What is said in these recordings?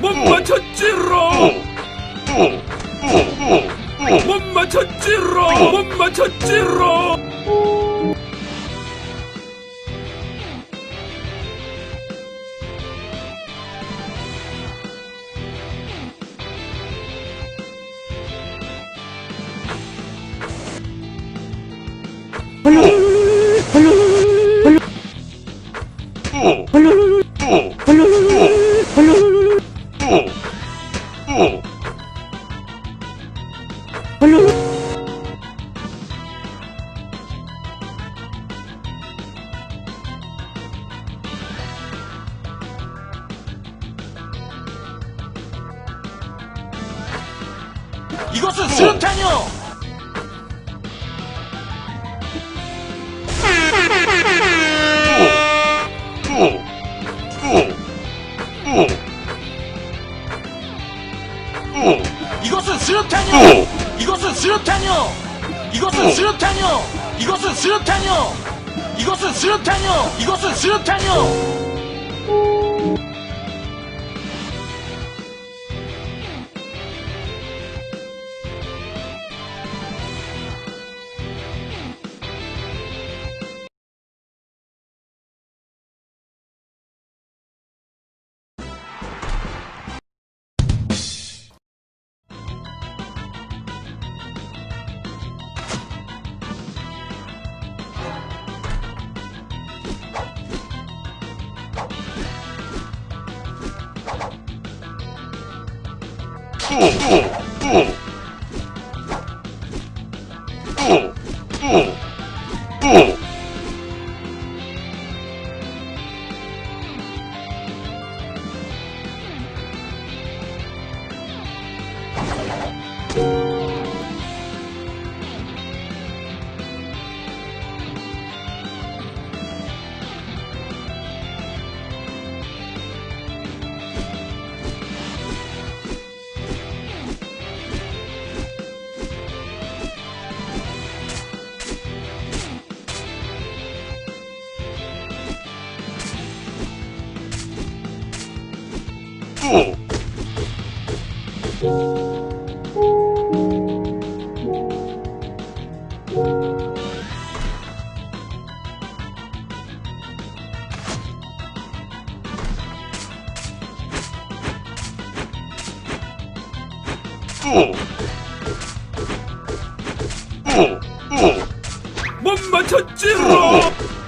못 맞췄지롱 못 맞췄지롱 못 맞췄지롱 이것은 수류탄이요! 이것은 수류탄이요! 이것은 수류탄이요! 이것은 수류탄이요! 이것은 수류탄이요! 이것은 수류탄이요! 이것은 수류탄이요! Ooh. 못 맞췄지롱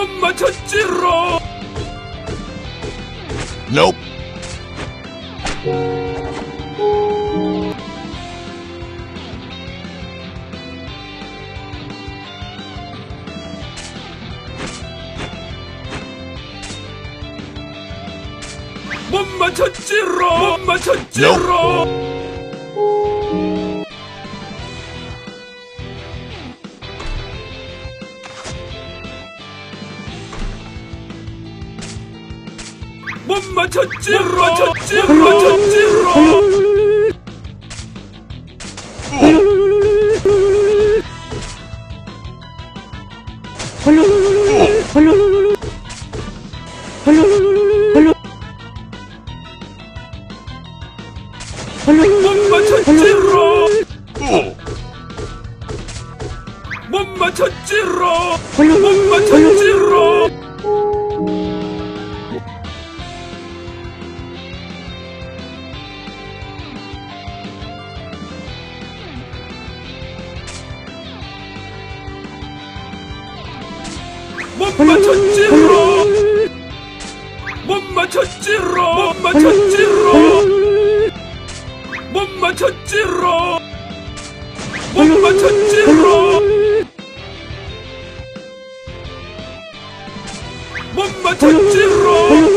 못 맞췄지롱 Nope. 못 맞췄지롱 못 맞췄지롱 못 맞췄지롱 못 맞췄지롱 못 맞췄지롱 못 맞췄지롱 못 맞췄지롱 못 맞췄지롱 못 맞췄지롱 못 맞췄지롱 못 맞췄지롱 못 맞췄지롱 못 맞췄지롱